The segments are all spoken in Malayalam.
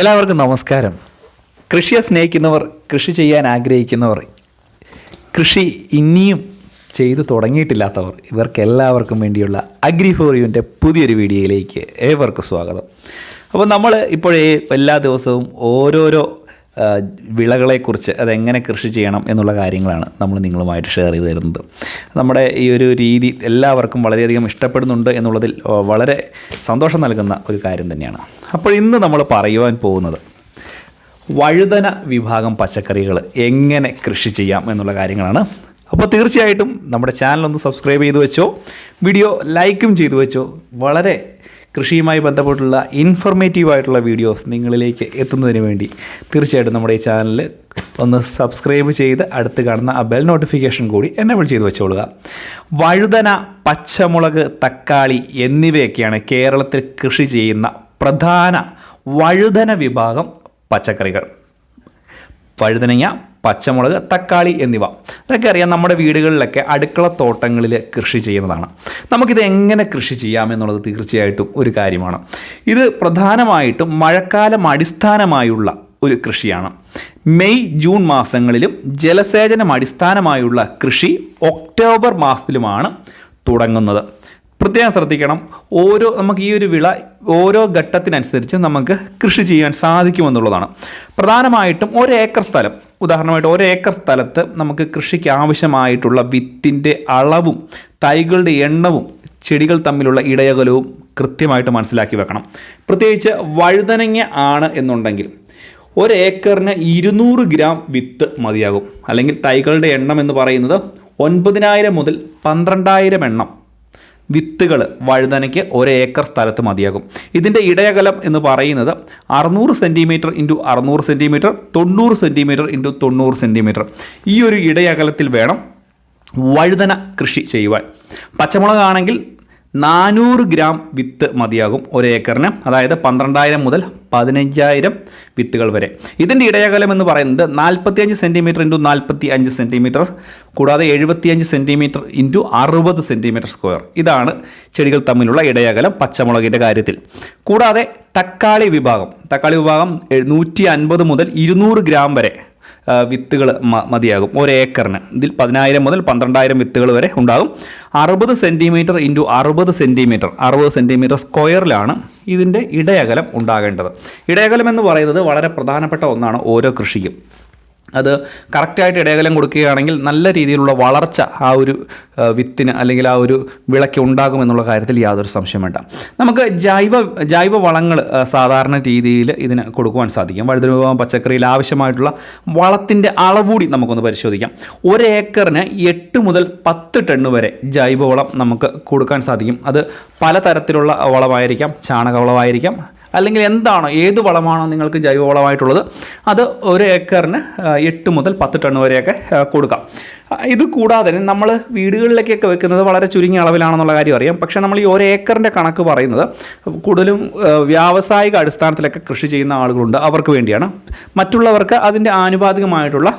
എല്ലാവർക്കും നമസ്കാരം. കൃഷിയെ സ്നേഹിക്കുന്നവർ കൃഷി ചെയ്യാൻ ആഗ്രഹിക്കുന്നവർ കൃഷി ഇനിയും ചെയ്തു തുടങ്ങിയിട്ടില്ലാത്തവർ ഇവർക്ക് എല്ലാവർക്കും വേണ്ടിയുള്ള അഗ്രി ഫോർ യുവിന്റെ പുതിയൊരു വീഡിയോയിലേക്ക് ഏവർക്കും സ്വാഗതം. അപ്പോൾ നമ്മൾ ഇപ്പോഴേ എല്ലാ ദിവസവും ഓരോരോ വിളകളെക്കുറിച്ച് അതെങ്ങനെ കൃഷി ചെയ്യണം എന്നുള്ള കാര്യങ്ങളാണ് നമ്മൾ നിങ്ങളുമായിട്ട് ഷെയർ ചെയ്ത് തരുന്നത്. നമ്മുടെ ഈ ഒരു രീതി എല്ലാവർക്കും വളരെയധികം ഇഷ്ടപ്പെടുന്നുണ്ട് എന്നുള്ളതിൽ വളരെ സന്തോഷം നൽകുന്ന ഒരു കാര്യം തന്നെയാണ്. അപ്പോൾ ഇന്ന് നമ്മൾ പറയുവാൻ പോകുന്നത് വഴുതന വിഭാഗം പച്ചക്കറികൾ എങ്ങനെ കൃഷി ചെയ്യാം എന്നുള്ള കാര്യങ്ങളാണ്. അപ്പോൾ തീർച്ചയായിട്ടും നമ്മുടെ ചാനൽ ഒന്ന് സബ്സ്ക്രൈബ് ചെയ്തു വെച്ചോ വീഡിയോ ലൈക്കും ചെയ്തു വെച്ചോ വളരെ കൃഷിയുമായി ബന്ധപ്പെട്ടുള്ള ഇൻഫർമേറ്റീവ് ആയിട്ടുള്ള വീഡിയോസ് നിങ്ങളിലേക്ക് എത്തുന്നതിന് വേണ്ടി തീർച്ചയായിട്ടും നമ്മുടെ ഈ ചാനൽ ഒന്ന് സബ്സ്ക്രൈബ് ചെയ്ത് അടുത്ത് കാണുന്ന ആ ബെൽ നോട്ടിഫിക്കേഷൻ കൂടി എനേബിൾ ചെയ്ത് വെച്ചോളുക. വഴുതന പച്ചമുളക് തക്കാളി എന്നിവയൊക്കെയാണ് കേരളത്തിൽ കൃഷി ചെയ്യുന്ന പ്രധാന വഴുതന വിഭാഗം പച്ചക്കറികൾ. വഴുതനങ്ങ പച്ചമുളക് തക്കാളി എന്നിവ. ഇതൊക്കെ അറിയാം നമ്മുടെ വീടുകളിലൊക്കെ അടുക്കള തോട്ടങ്ങളിൽ കൃഷി ചെയ്യുന്നതാണ്. നമുക്കിത് എങ്ങനെ കൃഷി ചെയ്യാമെന്നുള്ളത് തീർച്ചയായിട്ടും ഒരു കാര്യമാണ്. ഇത് പ്രധാനമായിട്ടും മഴക്കാലം അടിസ്ഥാനമായുള്ള ഒരു കൃഷിയാണ്. മെയ് ജൂൺ മാസങ്ങളിലും ജലസേചനം അടിസ്ഥാനമായുള്ള കൃഷി ഒക്ടോബർ മാസത്തിലുമാണ് തുടങ്ങുന്നത്. പ്രത്യേകം ശ്രദ്ധിക്കണം. ഓരോ നമുക്ക് ഈ ഒരു വിള ഓരോ ഘട്ടത്തിനനുസരിച്ച് നമുക്ക് കൃഷി ചെയ്യാൻ സാധിക്കുമെന്നുള്ളതാണ്. പ്രധാനമായിട്ടും ഒരു ഏക്കർ സ്ഥലം. ഉദാഹരണമായിട്ട് ഒരു ഏക്കർ സ്ഥലത്ത് നമുക്ക് കൃഷിക്ക് ആവശ്യമായിട്ടുള്ള വിത്തിന്റെ അളവും തൈകളുടെ എണ്ണവും ചെടികൾ തമ്മിലുള്ള ഇടയകലവും കൃത്യമായിട്ട് മനസ്സിലാക്കി വെക്കണം. പ്രത്യേകിച്ച് വഴുതനങ്ങ ആണ് എന്നുണ്ടെങ്കിൽ ഒരു ഏക്കറിന് ഇരുന്നൂറ് ഗ്രാം വിത്ത് മതിയാകും. അല്ലെങ്കിൽ തൈകളുടെ എണ്ണം എന്ന് പറയുന്നത് ഒൻപതിനായിരം മുതൽ പന്ത്രണ്ടായിരം എണ്ണം വിത്തുകൾ വഴുതനയ്ക്ക് ഒരേക്കർ സ്ഥലത്ത് മതിയാകും. ഇതിന്റെ ഇടയകലം എന്ന് പറയുന്നത് അറുന്നൂറ് സെന്റിമീറ്റർ ഇന്റു അറുന്നൂറ് സെന്റിമീറ്റർ തൊണ്ണൂറ് സെന്റിമീറ്റർ ഇന്റു തൊണ്ണൂറ് സെന്റിമീറ്റർ ഈ ഒരു ഇടയകലത്തിൽ വേണം വഴുതന കൃഷി ചെയ്യുവാൻ. പച്ചമുളകാണെങ്കിൽ നാനൂറ് ഗ്രാം വിത്ത് മതിയാകും ഒരു ഏക്കറിന്. അതായത് പന്ത്രണ്ടായിരം മുതൽ പതിനഞ്ചായിരം വിത്തുകൾ വരെ. ഇതിന്റെ ഇടയകലം എന്ന് പറയുന്നത് നാൽപ്പത്തിയഞ്ച് സെന്റിമീറ്റർ ഇന്റു നാൽപ്പത്തി അഞ്ച് സെന്റിമീറ്റർ കൂടാതെ എഴുപത്തിയഞ്ച് സെന്റിമീറ്റർ ഇന്റു അറുപത് സെന്റിമീറ്റർ സ്ക്വയർ. ഇതാണ് ചെടികൾ തമ്മിലുള്ള ഇടയകലം പച്ചമുളകിന്റെ കാര്യത്തിൽ. കൂടാതെ തക്കാളി വിഭാഗം. തക്കാളി വിഭാഗം നൂറ്റി അൻപത് മുതൽ ഇരുന്നൂറ് ഗ്രാം വരെ വിത്തുകൾ മതിയാകും. ഒരു ഏക്കറിന്. ഇതിൽ പതിനായിരം മുതൽ പന്ത്രണ്ടായിരം വിത്തുകൾ വരെ ഉണ്ടാകും. അറുപത് സെന്റിമീറ്റർ ഇന്റു അറുപത് സെന്റിമീറ്റർ അറുപത് സെന്റിമീറ്റർ സ്ക്വയറിലാണ് ഇതിന്റെ ഇടയകലം ഉണ്ടാകേണ്ടത്. ഇടയകലം എന്ന് പറയുന്നത് വളരെ പ്രധാനപ്പെട്ട ഒന്നാണ് ഓരോ കൃഷിക്കും. അത് കറക്റ്റായിട്ട് ഇടയകലം കൊടുക്കുകയാണെങ്കിൽ നല്ല രീതിയിലുള്ള വളർച്ച ആ ഒരു വിത്തിന് അല്ലെങ്കിൽ ആ ഒരു വിളയ്ക്ക് ഉണ്ടാകും എന്നുള്ള കാര്യത്തിൽ യാതൊരു സംശയം വേണ്ട. നമുക്ക് ജൈവ ജൈവ വളങ്ങൾ സാധാരണ രീതിയിൽ ഇതിന് കൊടുക്കുവാൻ സാധിക്കും. വഴുതന വിഭവം പച്ചക്കറിയിൽ ആവശ്യമായിട്ടുള്ള വളത്തിന്റെ അളവ് കൂടി നമുക്കൊന്ന് പരിശോധിക്കാം. ഒരേക്കറിന് എട്ട് മുതൽ പത്ത് ടണ്ണ് വരെ ജൈവവളം നമുക്ക് കൊടുക്കാൻ സാധിക്കും. അത് പലതരത്തിലുള്ള വളമായിരിക്കാം ചാണകവളമായിരിക്കാം അല്ലെങ്കിൽ എന്താണോ ഏത് വളമാണോ നിങ്ങൾക്ക് ജൈവവളമായിട്ടുള്ളത് അത് ഒരു ഏക്കറിന് എട്ട് മുതൽ പത്ത് ടൺ വരെയൊക്കെ കൊടുക്കാം. ഇത് കൂടാതെ തന്നെ നമ്മൾ വീടുകളിലേക്കൊക്കെ വെക്കുന്നത് വളരെ ചുരുങ്ങിയ അളവിലാണെന്നുള്ള കാര്യം അറിയാം. പക്ഷേ നമ്മൾ ഈ ഒരു ഏക്കറിന്റെ കണക്ക് പറയുന്നത് കൂടുതലും വ്യാവസായിക അടിസ്ഥാനത്തിലൊക്കെ കൃഷി ചെയ്യുന്ന ആളുകളുണ്ട്. അവർക്ക് വേണ്ടിയാണ്. മറ്റുള്ളവർക്ക് അതിന്റെ ആനുപാതികമായിട്ടുള്ള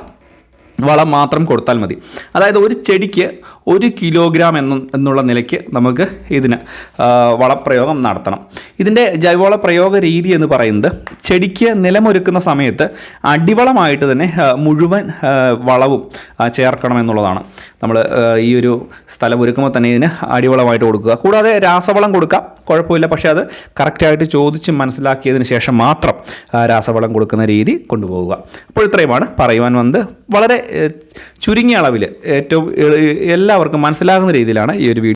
വളം മാത്രം കൊടുത്താൽ മതി. അതായത് ഒരു ചെടിക്ക് ഒരു കിലോഗ്രാം എന്ന എന്നുള്ള നിലയ്ക്ക് നമുക്ക് ഇതിന് വളപ്രയോഗം നടത്തണം. ഇതിന്റെ ജൈവവള പ്രയോഗ രീതി എന്ന് പറയുന്നത് ചെടിക്ക് നിലമൊരുക്കുന്ന സമയത്ത് അടിവളമായിട്ട് തന്നെ മുഴുവൻ വളവും ചേർക്കണം എന്നുള്ളതാണ്. നമ്മൾ ഈ ഒരു സ്ഥലം ഒരുക്കുമ്പോൾ തന്നെ ഇതിന് അടിവളമായിട്ട് കൊടുക്കുക. കൂടാതെ രാസവളം കൊടുക്കാം കുഴപ്പമില്ല. പക്ഷേ അത് കറക്റ്റായിട്ട് ചോദിച്ച് മനസ്സിലാക്കിയതിന് ശേഷം മാത്രം രാസവളം കൊടുക്കുന്ന രീതി കൊണ്ടുപോകുക അപ്പോൾ ഇത്രയുമാണ് പറയുവാൻ വന്നത്. വളരെ ചുരുങ്ങിയ അളവിൽ ഏറ്റവും എല്ലാവർക്കും മനസ്സിലാകുന്ന രീതിയിലാണ് ഈ ഒരു വീഡിയോ